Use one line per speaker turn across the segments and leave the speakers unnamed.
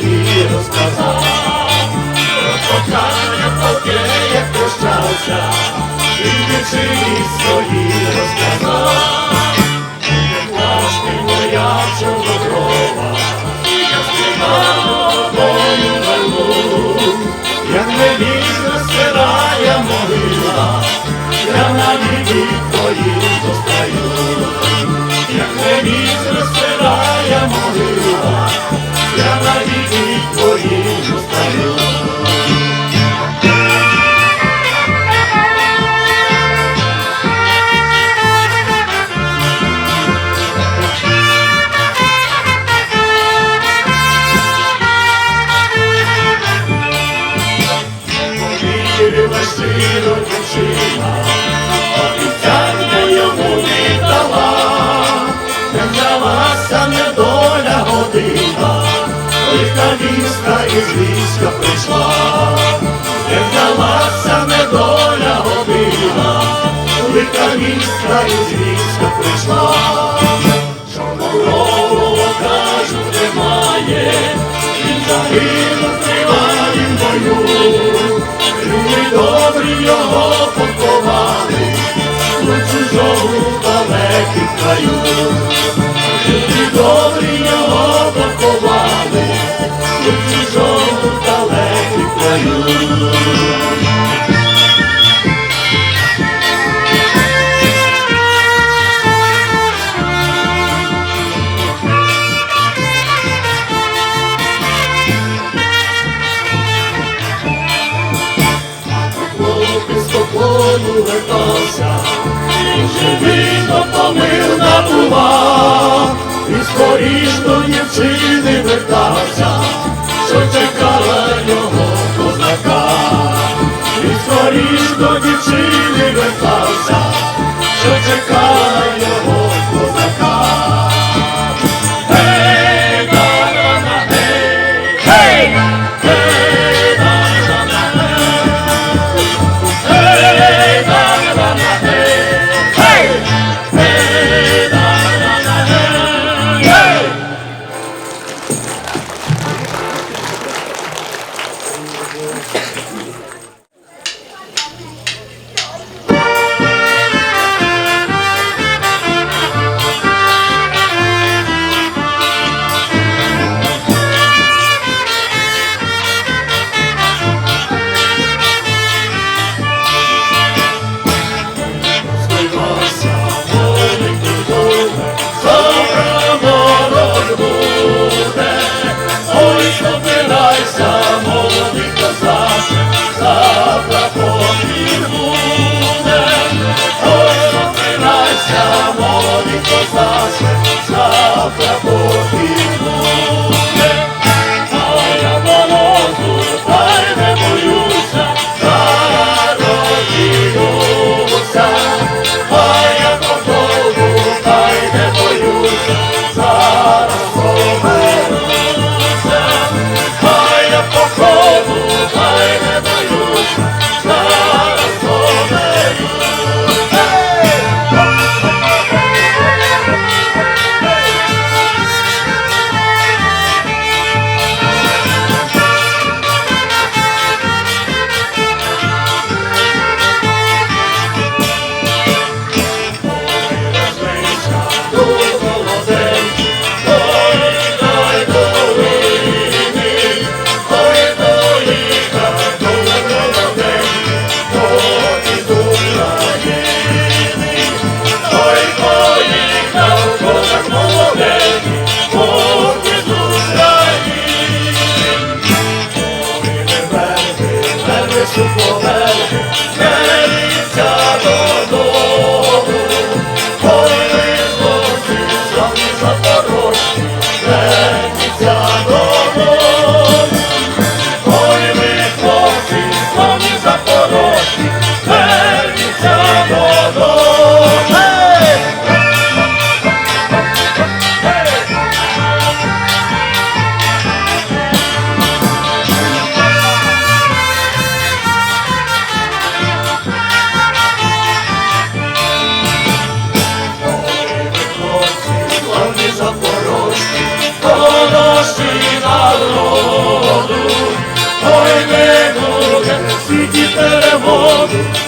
свої розказав, кохання поки як прощався, він дівчині свої розказав, як лашки моя чорноброва, я співав мою вину, як невірно стирає могила, я на віки твої достаю, із прийшла, не взялася недоля година, лиха війська із війська прийшла, Чорноброва, кажуть, немає, він загинув в бою. Люди добрі його поховали, у чужому далекім краю. Помил і скоріш до дівчини вертався, що чекала його козака, і скоріш до дівчини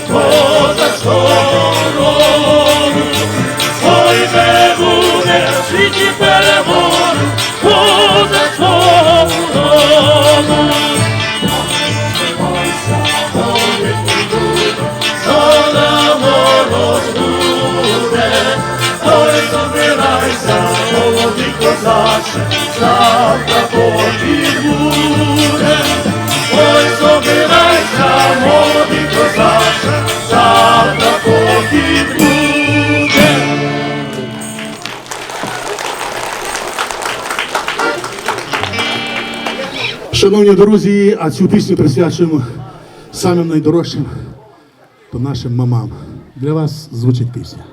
поза скорою, ой не буде в світі перемоги, поза свого дому. Зона мороз буде, ой, собирайся, молодий козаче, завтра побіг буде, ой, собирайся, молодий
Шановні друзі, а цю пісню присвячуємо самим найдорожчим то нашим мамам. Для вас звучить пісня.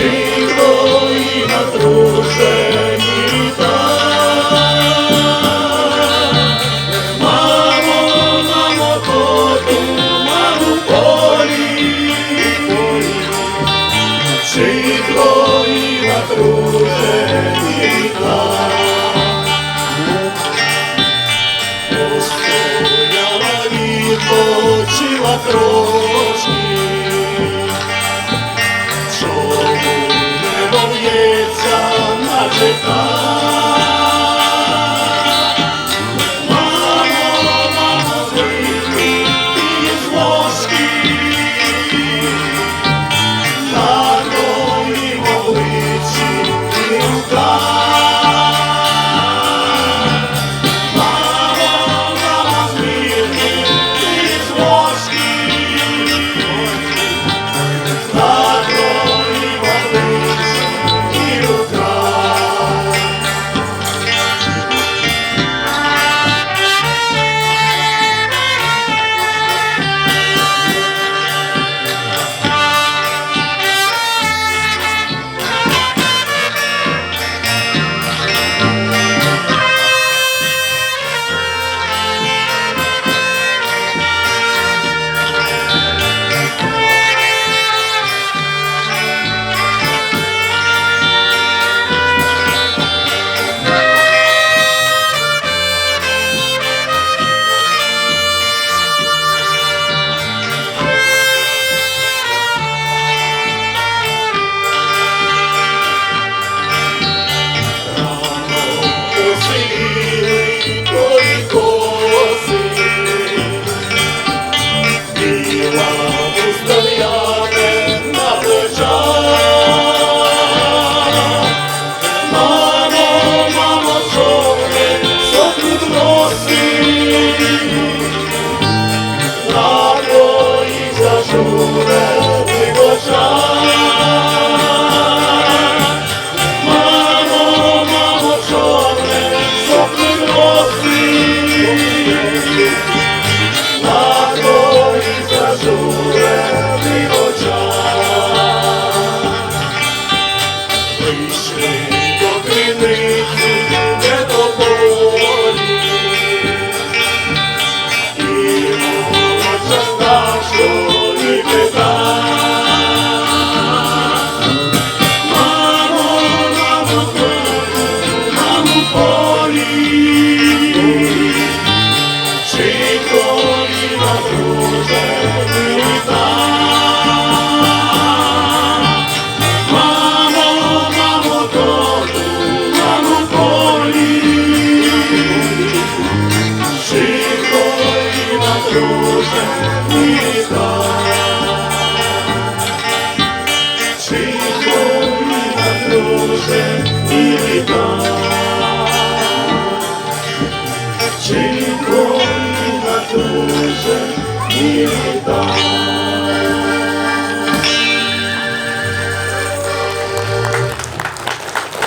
живо і натружені так. Мамо, мамо, коту, мамо, полі, полі, живо і натружені так. Постояла відпочила кров,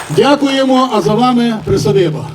Дякуємо, а за вами присадиба.